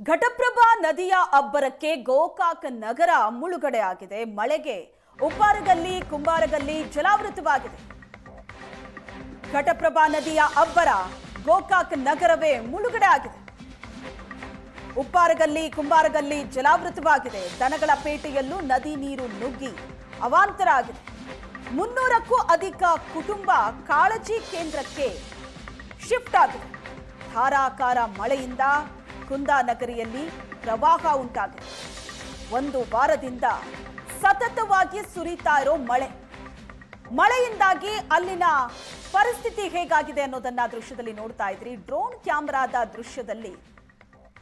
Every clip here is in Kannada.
ಘಟಪ್ರಭಾ ನದಿಯ ಅಬ್ಬರಕ್ಕೆ ಗೋಕಾಕ್ ನಗರ ಮುಳುಗಡೆ ಆಗಿದೆ ಮಳೆಗೆ ಉಪ್ಪಾರಗಲ್ಲಿ ಕುಂಬಾರಗಲ್ಲಿ ಜಲಾವೃತವಾಗಿದೆ. ಘಟಪ್ರಭಾ ನದಿಯ ಅಬ್ಬರ ಗೋಕಾಕ್ ನಗರವೇ ಮುಳುಗಡೆ ಆಗಿದೆ ಉಪ್ಪಾರಗಲ್ಲಿ ಕುಂಬಾರಗಲ್ಲಿ ಜಲಾವೃತವಾಗಿದೆ. ದನಗಳ ಪೇಟೆಯಲ್ಲೂ ನದಿ ನೀರು ನುಗ್ಗಿ ಅವಾಂತರ ಆಗಿದೆ ಮುನ್ನೂರಕ್ಕೂ ಅಧಿಕ ಕುಟುಂಬ ಕಾಳಜಿ ಕೇಂದ್ರಕ್ಕೆ ಶಿಫ್ಟ್ ಆಗಿದೆ. ಧಾರಾಕಾರ ಮಳೆಯಿಂದ ಕುಂದಾನಗರಿಯಲ್ಲಿ ಪ್ರವಾಹ ಉಂಟಾಗಿದೆ. ಒಂದು ವಾರದಿಂದ ಸತತವಾಗಿ ಸುರಿತಾ ಇರೋ ಮಳೆ. ಮಳೆಯಿಂದಾಗಿ ಅಲ್ಲಿನ ಪರಿಸ್ಥಿತಿ ಹೇಗಾಗಿದೆ ಅನ್ನೋದನ್ನ ದೃಶ್ಯದಲ್ಲಿ ನೋಡ್ತಾ ಇದ್ರಿ. ಡ್ರೋನ್ ಕ್ಯಾಮೆರಾದ ದೃಶ್ಯದಲ್ಲಿ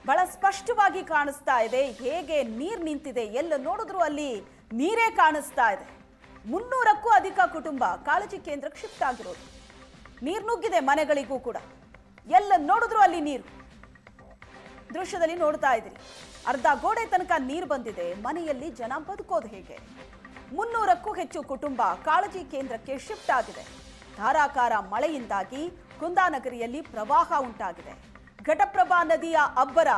ಬಹಳ ಸ್ಪಷ್ಟವಾಗಿ ಕಾಣಿಸ್ತಾ ಇದೆ. ಹೇಗೆ ನೀರ್ ನಿಂತಿದೆ, ಎಲ್ಲ ನೋಡಿದ್ರು ಅಲ್ಲಿ ನೀರೇ ಕಾಣಿಸ್ತಾ ಇದೆ. ಮುನ್ನೂರಕ್ಕೂ ಅಧಿಕ ಕುಟುಂಬ ಕಾಳಜಿ ಕೇಂದ್ರಕ್ಕೆ ಶಿಫ್ಟ್ ಆಗಿರೋದು. ನೀರು ನುಗ್ಗಿದೆ ಮನೆಗಳಿಗೂ ಕೂಡ. ಎಲ್ಲ ನೋಡಿದ್ರು ಅಲ್ಲಿ ನೀರು. ದೃಶ್ಯದಲ್ಲಿ ನೋಡ್ತಾ ಇದ್ರಿ ಅರ್ಧ ಗೋಡೆ ತನಕ ನೀರು ಬಂದಿದೆ. ಮನೆಯಲ್ಲಿ ಜನ ಬದುಕೋದು ಹೇಗೆ? ಮುನ್ನೂರಕ್ಕೂ ಹೆಚ್ಚು ಕುಟುಂಬ ಕಾಳಜಿ ಕೇಂದ್ರಕ್ಕೆ ಶಿಫ್ಟ್ ಆಗಿದೆ. ಧಾರಾಕಾರ ಮಳೆಯಿಂದಾಗಿ ಕುಂದಾನಗರಿಯಲ್ಲಿ ಪ್ರವಾಹ ಉಂಟಾಗಿದೆ. ಘಟಪ್ರಭಾ ನದಿಯ ಅಬ್ಬರ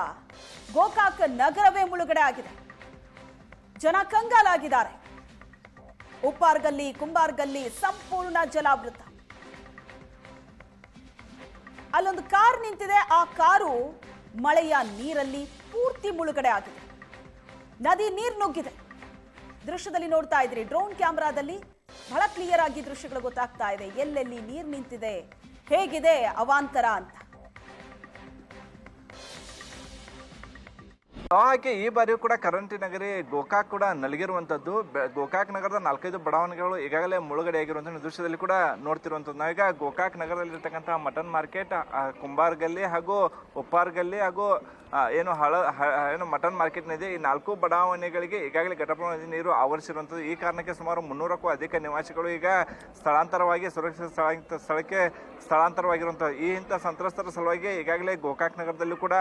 ಗೋಕಾಕ್ ನಗರವೇ ಮುಳುಗಡೆ ಆಗಿದೆ. ಜನ ಕಂಗಾಲಾಗಿದ್ದಾರೆ. ಉಪ್ಪಾರ್ಗಲ್ಲಿ, ಕುಂಬಾರ್ಗಲ್ಲಿ ಸಂಪೂರ್ಣ ಜಲಾವೃತ. ಅಲ್ಲೊಂದು ಕಾರ್ ನಿಂತಿದೆ. ಆ ಕಾರು ಮಳೆಯ ನೀರಲ್ಲಿ ಪೂರ್ತಿ ಮುಳುಗಡೆ ಆಗಿದೆ. ನದಿ ನೀರು ನುಗ್ಗಿದೆ. ದೃಶ್ಯದಲ್ಲಿ ನೋಡ್ತಾ ಇದ್ರಿ ಡ್ರೋನ್ ಕ್ಯಾಮೆರಾದಲ್ಲಿ ಬಹಳ ಕ್ಲಿಯರ್ ಆಗಿ ದೃಶ್ಯಗಳು ಗೊತ್ತಾಗ್ತಾ ಇದೆ. ಎಲ್ಲೆಲ್ಲಿ ನೀರು ನಿಂತಿದೆ, ಹೇಗಿದೆ ಅವಾಂತರ ಅಂತ. ಪ್ರವಾಹಕ್ಕೆ ಈ ಬಾರಿಯೂ ಕೂಡ ಕರಂಟಿ ನಗರಿ ಗೋಕಾಕ್ ಕೂಡ ನಲಗಿರುವಂತದ್ದು. ಗೋಕಾಕ್ ನಗರದ ನಾಲ್ಕೈದು ಬಡಾವಣೆಗಳು ಈಗಾಗಲೇ ಮುಳುಗಡೆ ಆಗಿರುವಂಥ ದೃಶ್ಯದಲ್ಲಿ ಕೂಡ ನೋಡ್ತಿರುವಂತದ್ದು. ನಾವೀಗ ಗೋಕಾಕ್ ನಗರದಲ್ಲಿರ್ತಕ್ಕಂಥ ಮಟನ್ ಮಾರ್ಕೆಟ್ ಕುಂಬಾರ್ ಗಲ್ಲಿ ಹಾಗೂ ಉಪ್ಪಾರ್ ಗಲ್ಲಿ ಹಾಗೂ ಏನು ಹಳ ಏನು ಮಟನ್ ಮಾರ್ಕೆಟ್ ಇದೆ ಈ ನಾಲ್ಕು ಬಡಾವಣೆಗಳಿಗೆ ಈಗಾಗಲೇ ಘಟಪ್ರಭಾ ನದಿ ನೀರು ಆವರಿಸಿರುವಂಥದ್ದು ಈ ಕಾರಣಕ್ಕೆ ಸುಮಾರು ಮುನ್ನೂರಕ್ಕೂ ಅಧಿಕ ನಿವಾಸಿಗಳು ಈಗ ಸ್ಥಳಾಂತರವಾಗಿ, ಸುರಕ್ಷಿತ ಸ್ಥಳ ಸ್ಥಳಕ್ಕೆ ಸ್ಥಳಾಂತರವಾಗಿರುವಂತಹ ಈ ಇಂಥ ಸಂತ್ರಸ್ತರ ಸಲುವಾಗಿ ಈಗಾಗಲೇ ಗೋಕಾಕ್ ನಗರದಲ್ಲೂ ಕೂಡ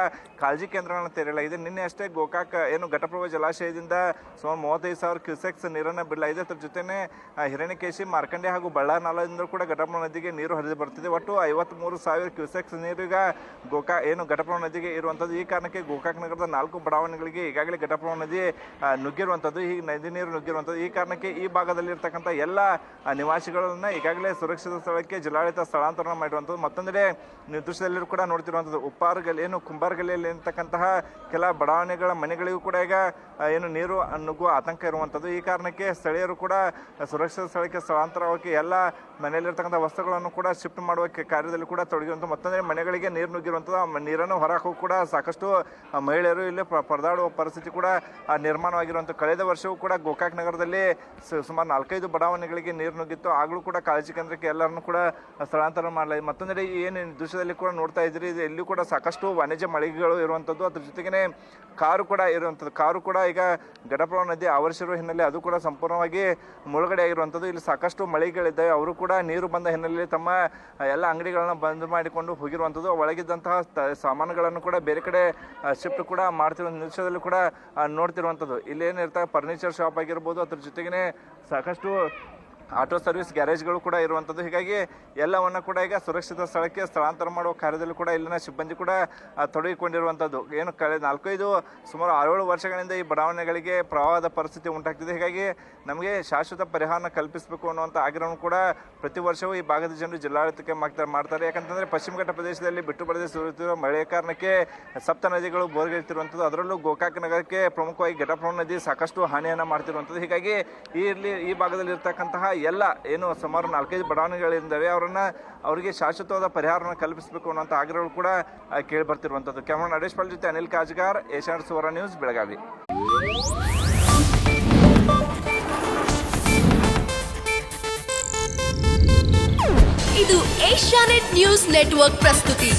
ಕಾಳಜಿ ಕೇಂದ್ರಗಳನ್ನು ತೆರೆಯಲಾಗಿದೆ. ನಿನ್ನೆ ಅಷ್ಟೇ ಗೋಕಾಕ್ ಏನು ಘಟಪ್ರಭಾ ಜಲಾಶಯದಿಂದ ಸುಮಾರು ಮೂವತ್ತೈದು ಸಾವಿರ ಕ್ಯೂಸೆಕ್ಸ್ ನೀರನ್ನು ಬಿಡಲಾಗಿದೆ. ಅದರ ಜೊತೆನೆ ಹಿರಣ್ಯಕೇಶಿ, ಮಾರ್ಕಂಡೆ ಹಾಗೂ ಬಳ್ಳಾರ ನಾಲದಿಂದ ಕೂಡ ಘಟಪ್ರಭಾ ನದಿಗೆ ನೀರು ಹರಿದು ಬರ್ತಿದೆ. ಒಟ್ಟು ಐವತ್ತ್ಮೂರು ಸಾವಿರ ಕ್ಯೂಸೆಕ್ಸ್ ನೀರಿಗ ಗೋಕಾ, ಏನು ಘಟಪ್ರಭ ನದಿಗೆ ಇರುವಂಥದ್ದು. ಈ ಕಾರಣಕ್ಕೆ ಗೋಕಾಕ್ ನಗರದ ನಾಲ್ಕು ಬಡಾವಣೆಗಳಿಗೆ ಈಗಾಗಲೇ ಘಟಪ್ರಭ ನದಿ ನುಗ್ಗಿರುವಂಥದ್ದು ಈ ನದಿ ನೀರು ನುಗ್ಗಿರುವಂಥದ್ದು. ಈ ಕಾರಣಕ್ಕೆ ಈ ಭಾಗದಲ್ಲಿರ್ತಕ್ಕಂಥ ಎಲ್ಲ ನಿವಾಸಿಗಳನ್ನು ಈಗಾಗಲೇ ಸುರಕ್ಷಿತ ಸ್ಥಳಕ್ಕೆ ಜಿಲ್ಲಾಡಳಿತ ಸ್ಥಳಾಂತರ ಮಾಡಿರುವಂಥದ್ದು. ಮತ್ತೊಂದೆಡೆ ನಿರ್ದೃಶ್ಯದಲ್ಲಿ ಕೂಡ ನೋಡ್ತಿರುವಂಥದ್ದು, ಉಪ್ಪಾರ್ಗಲ್ಲಿ, ಏನು ಕುಂಬಾರ್ಗಲ್ಲಿಯಲ್ಲಿ ಇರ್ತಕ್ಕಂತಹ ಕೆಲ ಬಡಾವಣೆಗಳ ಮನೆಗಳಿಗೂ ಕೂಡ ಈಗ ಏನು ನೀರು ನುಗ್ಗುವ ಆತಂಕ ಇರುವಂಥದ್ದು. ಈ ಕಾರಣಕ್ಕೆ ಸ್ಥಳೀಯರು ಕೂಡ ಸುರಕ್ಷಿತ ಸ್ಥಳಕ್ಕೆ ಸ್ಥಳಾಂತರವಾಗಿ ಎಲ್ಲ ಮನೆಯಲ್ಲಿರ್ತಕ್ಕಂಥ ವಸ್ತುಗಳನ್ನು ಕೂಡ ಶಿಫ್ಟ್ ಮಾಡುವ ಕಾರ್ಯದಲ್ಲಿ ಕೂಡ ತೊಡಗಿರುವಂಥ ಮತ್ತೊಂದರೆ ಮನೆಗಳಿಗೆ ನೀರು ನುಗ್ಗಿರುವಂಥದ್ದು. ನೀರನ್ನು ಹೊರಹಾಕೂ ಕೂಡ ಸಾಕಷ್ಟು ಮಹಿಳೆಯರು ಇಲ್ಲಿ ಪರದಾಡುವ ಪರಿಸ್ಥಿತಿ ಕೂಡ ನಿರ್ಮಾಣವಾಗಿರುವಂಥ ಕಳೆದ ವರ್ಷವೂ ಕೂಡ ಗೋಕಾಕ್ ನಗರದಲ್ಲಿ ಸುಮಾರು ನಾಲ್ಕೈದು ಬಡಾವಣೆಗಳಿಗೆ ನೀರು ನುಗ್ಗಿತ್ತು. ಆಗಲೂ ಕೂಡ ಕಾಳಜಿ ಕೇಂದ್ರಕ್ಕೆ ಎಲ್ಲರನ್ನು ಕೂಡ ಸ್ಥಳಾಂತರ ಮಾಡಲಾಗಿದೆ. ಮತ್ತೊಂದೆಡೆ ಏನು ದೃಶ್ಯದಲ್ಲಿ ಕೂಡ ನೋಡ್ತಾ ಇದ್ರಿ ಇಲ್ಲಿ ಕೂಡ ಸಾಕಷ್ಟು ವಾಣಿಜ್ಯ ಮಳಿಗೆಗಳು ಇರುವಂಥದ್ದು. ಅದ್ರ ಜೊತೆಗೇನೆ ಕಾರು ಕೂಡ ಇರುವಂಥದ್ದು. ಕಾರು ಕೂಡ ಈಗ ಘಟಪ್ರಭಾ ನದಿ ಆವರಿಸಿರುವ ಹಿನ್ನೆಲೆ ಅದು ಕೂಡ ಸಂಪೂರ್ಣವಾಗಿ ಮುಳುಗಡೆ ಆಗಿರುವಂಥದ್ದು ಇಲ್ಲಿ ಸಾಕಷ್ಟು ಮಳೆಗಳಿದ್ದಾವೆ. ಅವರು ಕೂಡ ನೀರು ಬಂದ ಹಿನ್ನೆಲೆಯಲ್ಲಿ ತಮ್ಮ ಎಲ್ಲ ಅಂಗಡಿಗಳನ್ನು ಬಂದ್ ಮಾಡಿಕೊಂಡು ಹೋಗಿರುವಂಥದ್ದು. ಒಳಗಿದ್ದಂತಹ ಸಾಮಾನುಗಳನ್ನು ಕೂಡ ಬೇರೆ ಕಡೆ ಶಿಫ್ಟ್ ಕೂಡ ಮಾಡ್ತಿರುವ ನಿಮಿಷದಲ್ಲಿ ಕೂಡ ನೋಡ್ತಿರುವಂಥದ್ದು. ನೋಡ್ತಿರುವಂಥದ್ದು ಇಲ್ಲೇನಿರ್ತಾರೆ ಫರ್ನಿಚರ್ ಶಾಪ್ ಆಗಿರ್ಬೋದು, ಅದ್ರ ಜೊತೆಗೇ ಸಾಕಷ್ಟು ಆಟೋ ಸರ್ವಿಸ್ ಗ್ಯಾರೇಜ್ಗಳು ಕೂಡ ಇರುವಂಥದ್ದು ಹೀಗಾಗಿ ಎಲ್ಲವನ್ನು ಕೂಡ ಈಗ ಸುರಕ್ಷಿತ ಸ್ಥಳಕ್ಕೆ ಸ್ಥಳಾಂತರ ಮಾಡುವ ಕಾರ್ಯದಲ್ಲೂ ಕೂಡ ಇಲ್ಲಿನ ಸಿಬ್ಬಂದಿ ಕೂಡ ತೊಡಗಿಕೊಂಡಿರುವಂಥದ್ದು ಏನು ಕಳೆದ ನಾಲ್ಕೈದು, ಸುಮಾರು ಆರೇಳು ವರ್ಷಗಳಿಂದ ಈ ಬಡಾವಣೆಗಳಿಗೆ ಪ್ರವಾಹದ ಪರಿಸ್ಥಿತಿ ಉಂಟಾಗ್ತಿದೆ. ಹೀಗಾಗಿ ನಮಗೆ ಶಾಶ್ವತ ಪರಿಹಾರನ ಕಲ್ಪಿಸಬೇಕು ಅನ್ನುವಂಥ ಆಗ್ರಹವನ್ನು ಕೂಡ ಪ್ರತಿ ವರ್ಷವೂ ಈ ಭಾಗದ ಜನರು ಜಿಲ್ಲಾಡಳಿತಕ್ಕೆ ಮಾಡ್ತಾರೆ ಮಾಡ್ತಾರೆ. ಯಾಕಂತಂದ್ರೆ ಪಶ್ಚಿಮ ಘಟ್ಟ ಪ್ರದೇಶದಲ್ಲಿ ಬಿಟ್ಟು ಪ್ರದೇಶ ಸುರಿಯುತ್ತಿರುವ ಮಳೆಯ ಕಾರಣಕ್ಕೆ ಸಪ್ತ ನದಿಗಳು ಬೋರ್ಗಿರ್ತಿರುವಂಥದ್ದು ಅದರಲ್ಲೂ ಗೋಕಾಕ್ ನಗರಕ್ಕೆ ಪ್ರಮುಖವಾಗಿ ಘಟಪ್ರಭಾ ನದಿ ಸಾಕಷ್ಟು ಹಾನಿಯನ್ನು ಮಾಡ್ತಿರುವಂಥದ್ದು ಹೀಗಾಗಿ ಈ ಇಲ್ಲಿ ಈ ಭಾಗದಲ್ಲಿ ಇರ್ತಕ್ಕಂತಹ ಎಲ್ಲ ಏನು ಸುಮಾರು ನಾಲ್ಕೈದು ಬಡಾವಣೆಗಳಿದ್ದಾವೆ ಅವರನ್ನು ಅವರಿಗೆ ಶಾಶ್ವತವಾದ ಪರಿಹಾರವನ್ನು ಕಲ್ಪಿಸಬೇಕು ಅನ್ನೋಂಥ ಆಗ್ರಹಗಳು ಕೂಡ ಕೇಳಿ ಬರ್ತಿರುವಂಥದ್ದು ಕ್ಯಾಮರಾ ನಡೇಶ್ ಪಾಲ್ ಜೊತೆ ಅನಿಲ್ ಕಾಜ್ಗಾರ್ ಏಷ್ಯಾನ್ ಸುವರ್ಣ ನ್ಯೂಸ್, ಬೆಳಗಾವಿ. ಇದು ಏಷ್ಯಾನೆಟ್ ನ್ಯೂಸ್ ನೆಟ್ವರ್ಕ್ ಪ್ರಸ್ತುತಿ.